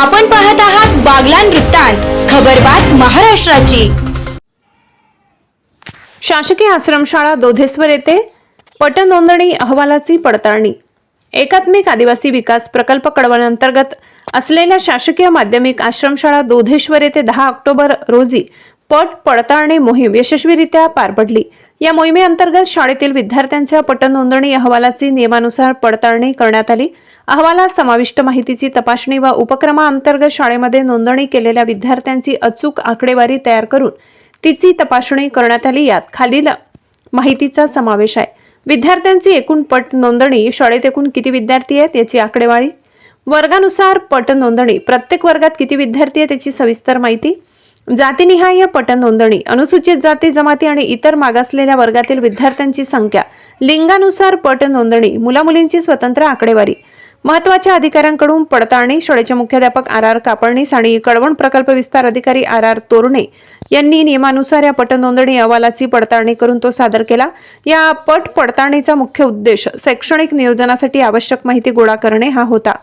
आपण पाहत आहात बागलान वृत्तांत खबरबात महाराष्ट्राची. शासकीय आश्रमशाळा दोधेश्वर येथे पटनोंदणी अहवालाची पडताळणी. एकात्मिक आदिवासी विकास प्रकल्प कडवणअंतर्गत असलेल्या शासकीय माध्यमिक आश्रमशाळा दोधेश्वर येथे दहा ऑक्टोबर रोजी पट पडताळणी मोहीम यशस्वीरित्या पार पडली. या मोहिमेअंतर्गत शाळेतील विद्यार्थ्यांच्या पटनोंदणी अहवालाची नियमानुसार पडताळणी करण्यात आली. अहवालात समाविष्ट माहितीची तपासणी व उपक्रमाअंतर्गत शाळेमध्ये नोंदणी केलेल्या विद्यार्थ्यांची अचूक आकडेवारी तयार करून तिची तपासणी करण्यात आली यात खालील माहितीचा समावेश आहे. विद्यार्थ्यांची एकूण पट नोंदणी शाळेत एकूण किती विद्यार्थी आहेत याची आकडेवारी? वर्गानुसार पट नोंदणी प्रत्येक वर्गात किती विद्यार्थी आहेत त्याची सविस्तर माहिती? जातीनिहाय पट नोंदणी अनुसूचित जाती जमाती आणि इतर मागासलेल्या वर्गातील विद्यार्थ्यांची संख्या लिंगानुसार पट नोंदणी मुलामुलींची स्वतंत्र आकडेवारी महत्त्वाच्या अधिकाऱ्यांकडून पडताळणी शाळेचे मुख्याध्यापक आर आर कापडणीस आणि कळवण प्रकल्प विस्तार अधिकारी आर आर तोरणे यांनी नियमानुसार या पट नोंदणी अहवालाची पडताळणी करून तो सादर केला. या पट पडताळणीचा मुख्य उद्देश शैक्षणिक नियोजनासाठी आवश्यक माहिती गोळा करणे हा होता.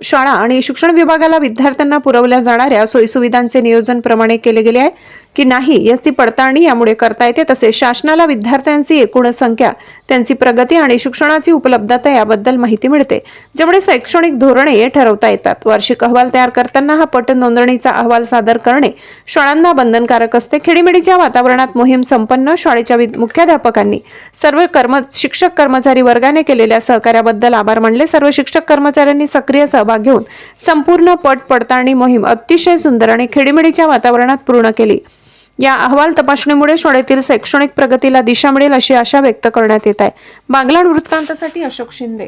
शाळा आणि शिक्षण विभागाला विद्यार्थ्यांना पुरवल्या जाणाऱ्या सोयीसुविधांचे नियोजन प्रमाणे केले गेले आहे. की नाही याची पडताळणी यामुळे करता येते. तसेच शासनाला विद्यार्थ्यांची एकूण संख्या त्यांची प्रगती आणि शिक्षणाची उपलब्धता याबद्दल माहिती मिळते ज्यामुळे शैक्षणिक धोरणे ठरवता येतात. वार्षिक अहवाल तयार करताना हा पट नोंदणीचा अहवाल सादर करणे शाळांना बंधनकारक असते. खेडीमेडीच्या वातावरणात मोहीम संपन्न शाळेच्या मुख्याध्यापकांनी सर्व कर्म शिक्षक कर्मचारी वर्गाने केलेल्या सहकार्याबद्दल आभार मानले. सर्व शिक्षक कर्मचाऱ्यांनी सक्रिय सहभाग घेऊन संपूर्ण पट पडताळणी मोहीम अतिशय सुंदर आणि खेडीमेडीच्या वातावरणात पूर्ण केली. या अहवाल तपासणीमुळे शाळेतील शैक्षणिक प्रगतीला दिशा मिळेल अशी आशा व्यक्त करण्यात येत आहे. बागलाण वृत्तांतासाठी अशोक शिंदे.